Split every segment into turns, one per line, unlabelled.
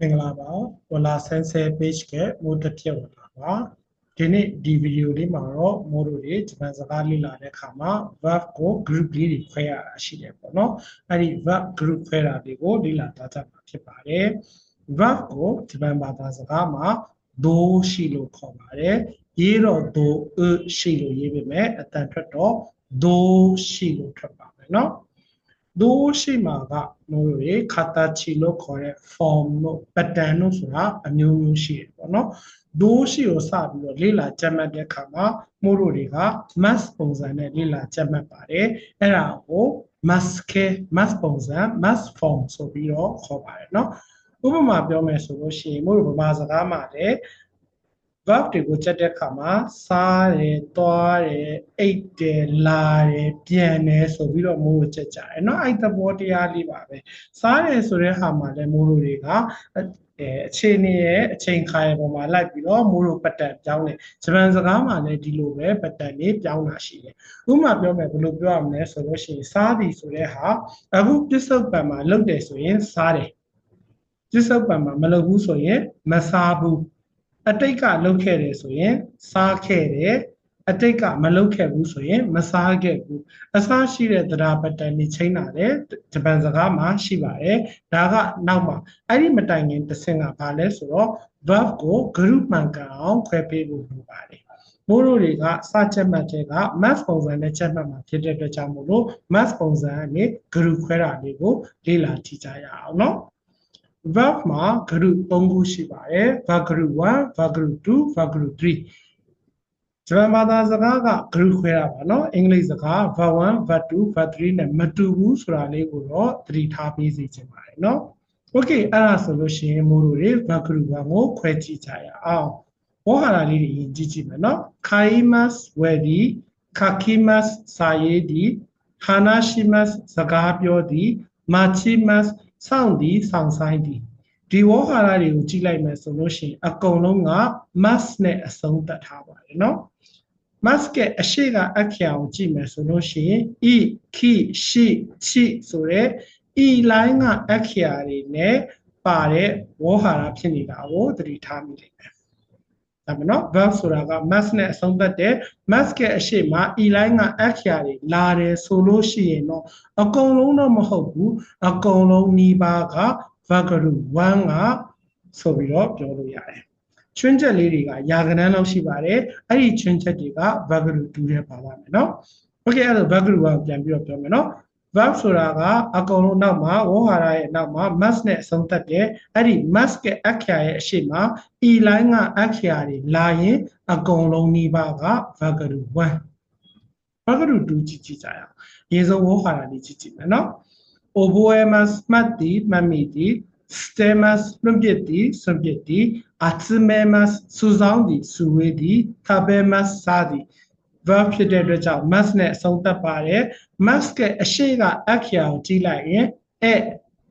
မင်္ဂလာပါဝလာဆန်းဆဲ page ကမိုးတစ်ပြက်ဝင်လာပါဒီနေ့ဒီဗီဒီယိုလေးမှာတော့မိုးတို့တွေဂျပန်စကားလေ့လာတဲ့အခါမှာ verb ကို group လေးတွေခွဲရတာရှိတယ်ပေါ့နော်အဲ့ဒီ verb group ခွဲတာတွေကိုလေ့လာသွားကြမှာဖြစ်ပါတယ် verb ကိုဂျပန်ဘာသာစကားမှာဒိုးရှိလို့ခေါ်ပါတယ်ရေးတော့ဒိုးအရှိလို့ရေးပေမဲ့အတန်ထွက်တော့ဒိုးရှိလို့ထွက်ပါမယ်နော် ဒိုးရှိမှာကမို့လို့ခါတာချီလို့ခေါ်တဲ့ form တို့ pattern တို့ဆိုတာအမျိုးမျိုးရှိတယ်ပေါ့နော်ဒိုးရှိကိုစပြီးတော့လေ့လာကြက်မှတ်တဲ့အခါမှာမို့လို့တွေက mass ပုံစံနဲ့လေ့လာကြက်မှတ်ပါတယ်အဲ့ဒါကို mass က mass ပုံစံ mass form ဆိုပြီးတော့ခေါ်ပါတယ်เนาะဥပမာပြောမယ်ဆိုလို့ရှိရင်မို့လို့ဗမာစကားမှာလည်း verb တွေကိုချက်တဲ့အခါမှာစားတယ်၊သွားတယ်၊အိတ်တယ်၊လာတယ်၊ပြန်တယ်ဆိုပြီးတော့မိုးကိုချက်ကြတယ်เนาะအဲ့သဘောတရားလေးပါပဲစားတယ်ဆိုတဲ့ဟာမှာလည်းမိုးတို့တွေကအဲအခြေအနေရဲ့အချိန်ခါရဲ့ပုံမှာလိုက်ပြီးတော့မိုးတို့ပတ်တန်ပြောင်းတယ်ဂျပန်စကားမှာလည်းဒီလိုပဲပတ်တန်လေးပြောင်းတာရှိတယ်ဥပမာပြောမယ်ဘယ်လိုပြောရမလဲဆိုလို့ရှိရင်စားသည်ဆိုတဲ့ဟာအခုပစ္စုပန်မှာလုပ်တယ်ဆိုရင်စားတယ်ပစ္စုပန်မှာမလုပ်ဘူးဆိုရင်မစားဘူး အတိတ်ကလုပ်ခဲ့တယ်ဆိုရင် စားခဲ့တယ်အတိတ်ကမလုပ်ခဲ့ဘူးဆိုရင်မစားခဲ့ဘူးအစားရှိတဲ့သဒ္ဓါပတ္တန်ညချင်းလာတယ်ဂျပန်စကားမှာရှိပါတယ်ဒါကနောက်မှာအဲ့ဒီမတိုင်ခင်တစ်ဆင့်ကဘာလဲဆိုတော့ verb ကို group မှန်ကန်အောင်ခွဲပေးဖို့လိုပါတယ်မိုးတို့တွေကစချက်မှတ်တဲ့က math ပုံစံနဲ့ချက်မှတ်မှာဖြစ်တဲ့အတွက်ကြောင့်မို့လို့ math ပုံစံကနေ group ခွဲတာလေးကိုလေ့လာကြည့်ကြရအောင်နော် verb မှာ group 3ခုရှိပါတယ် verb group 1 verb group 2 verb group 3ဂျပန်ဘာသာစကားက group ခွဲတာပါเนาะအင်္ဂလိပ်စကား verb 1 verb 2 verb 3နဲ့မတူဘူးဆိုတာလေးကိုတော့သတိထားပေးစီချင်ပါတယ်เนาะ okay အဲ့ဒါဆိုလို့ရှိရင်မို့လို့ verb group 1ကိုခွဲကြည့်ကြရအောင်ဝေါ်ဟာရလေးတွေရင်ကြည့်ကြည့်မယ်เนาะ kaimas ဝယ်သည် kakimas စာရေးသည် hanashimas စကားပြောသည် machimas စောင့်သည်စောင့်ဆိုင်သည်ဒီဝေါဟာရတွေကိုကြည့်လိုက်မယ်ဆိုလို့ရှိရင်အကုန်လုံးက mass နဲ့အဆုံးသတ်ထားပါတယ်နော် mass ကအရှိကအက္ခရာကိုကြည့်မယ်ဆိုလို့ရှိရင် i ki shi chi ဆိုရဲ i line ကအက္ခရာတွေနဲ့ပါတဲ့ဝေါဟာရဖြစ်နေတာကိုသတိထားမိလိမ့်မယ် ဒါမနော် verb ဆိုတာက must နဲ့အဆုံးသတ်တယ် must ရဲ့အရှိမ e line က x ရာတွေလာတယ်ဆိုလို့ရှိရင်တော့အကုန်လုံးတော့မဟုတ်ဘူးအကုန်လုံးနီးပါးက verb group 1ကဆိုပြီးတော့ပြောလို့ရတယ်ချွင်းချက်လေးတွေကယာကနန်းလောက်ရှိပါတယ်အဲ့ဒီချွင်းချက်တွေက verb group 2ထဲပါပါမယ်နော် okay အဲ့တော့ verb group 1ကိုပြန်ပြီးတော့ပြောမယ်နော် verb ဆိုတာကအကုန်လုံးနောက်မှာဝေါဟာရရဲ့နောက်မှာ mas နဲ့အဆုံးသတ်တယ်အဲ့ဒီ mas ကအခရာရဲ့အရှိမ e line ကအခရာတွေလာရင်အကုန်လုံးနှီးပါက verb group 1 verb group 2ကြည့်ကြည့်ကြရအောင်ရေစုံဝေါဟာရလေးကြည့်ကြည့်မယ်နော် oboemas မှတ်သည်မှတ်မိသည် stemas လွန့်ပစ်သည်ဆွန့်ပစ်သည် atsumemas စုဆောင်သည်စုဝေးသည် tabemas စားသည် verb ဖြစ်တဲ့အတွက်ကြောင့် must နဲ့အဆုံးသတ်ပါတယ် must ကအရှိကအက္ခရာကိုကြည့်လိုက်ရင် a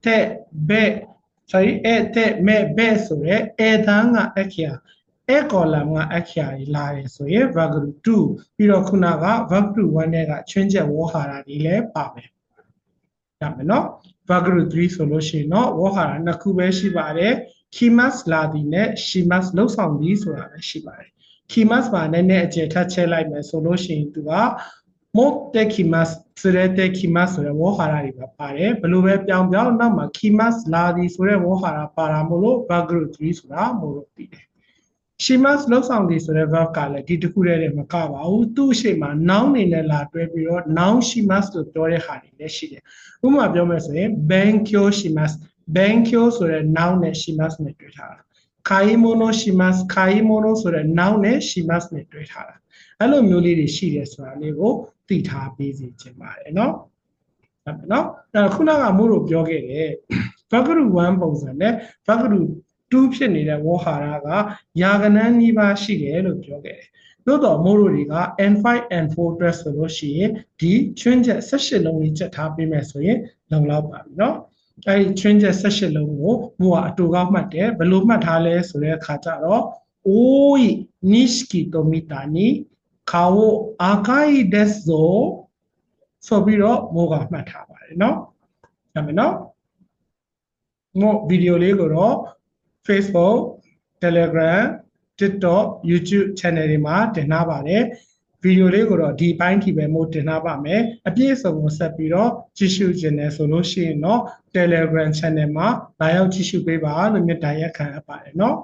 တဲ့ be sorry a တဲ့ me be ဆိုရဲ a တန်းကအက္ခရာ a column ကအခရာကြီးလာတယ်ဆိုရင် verb group 2ပြီးတော့ခုနက verb group 1နဲ့ကချွင်းချက်ဝေါ်ဟာရတွေလည်းပါမယ်။ဒါမယ်နော် verb group 3ဆိုလို့ရှိရင်တော့ဝေါ်ဟာရနှစ်ခုပဲရှိပါတယ် he must လာသည်နဲ့ she must လှုပ်ဆောင်သည်ဆိုတာလည်းရှိပါတယ် he must ပါနည်းနည်းအကျယ်ထပ်ချဲလိုက်မယ်ဆိုလို့ရှိရင်သူက mo te he must ဆိုတဲ့ te he must ဆိုတဲ့ဝေါ်ဟာရတွေပါပါတယ်ဘယ်လိုပဲပြောင်းပြောင်းနောက်မှာ he must လာသည်ဆိုတဲ့ဝေါ်ဟာရပါတာမို့လို့ verb group 3ဆိုတာမို့လို့ပြီးတယ် she must လောက်ဆောင်သည်ဆိုတဲ့ verb ကလည်းဒီတစ်ခုတည်းနဲ့မကပါဘူးသူ့အရှိမ noun နေနဲ့လာတွဲပြီးတော့ noun she must လို့ပြောတဲ့ဟာတွေလည်းရှိတယ်ဥပမာပြောမယ်ဆိုရင် benkyo she must benkyo ဆိုတဲ့ noun နဲ့ she must နဲ့တွဲထားတာ kaimono she must kaimono ဆိုတဲ့ noun နဲ့ she must နဲ့တွဲထားတာအဲ့လိုမျိုးလေးတွေရှိတယ်ဆိုတာလေးကိုသိထားပေးစီချင်ပါတယ်เนาะဟုတ်ပြီเนาะအဲ့ခုနကမို့လို့ပြောခဲ့တယ် verb group 1ပုံစံနဲ့ verb group 2ဖြစ်နေတဲ့ဝေါ်ဟာရကယာကနန်းနီးပါးရှိတယ်လို့ပြောခဲ့တယ်။သို့တော်မိုးတို့တွေက N5 N4 အတွက်ဆိုလို့ရှိရင်ဒီချွင်းချက်18လုံးကြီးချက်ထားပေးမယ်ဆိုရင်လုံလောက်ပါပြီเนาะ။ အဲဒီချွင်းချက်18လုံးကိုမိုးကအတူကောက်မှတ်တယ်ဘယ်လိုမှတ်ထားလဲဆိုတဲ့အခါကျတော့အိုးနိရှကီတိုမီတာနီခါဝအာကိုင်ဒက်ဇိုဆိုပြီးတော့မိုးကမှတ်ထားပါတယ်เนาะ။ဒါမယ်เนาะ။မို့ဗီဒီယိုလေးကိုတော့ Facebook Telegram TikTok YouTube channel တွေမှာတင်ထားပါတယ် ဗီဒီယိုလေးကိုတော့ဒီအပိုင်းထိပဲမို့တင်ထားပါမယ်အပြည့်အစုံကိုဆက်ပြီးတော့ကြည့်ရှုခြင်းနဲ့ဆိုလို့ရှိရင်တော့ Telegram channel မှာလာရောက်ကြည့်ရှုပေးပါလို့မြတ်တာရက်ခံအပ်ပါတယ်เนาะ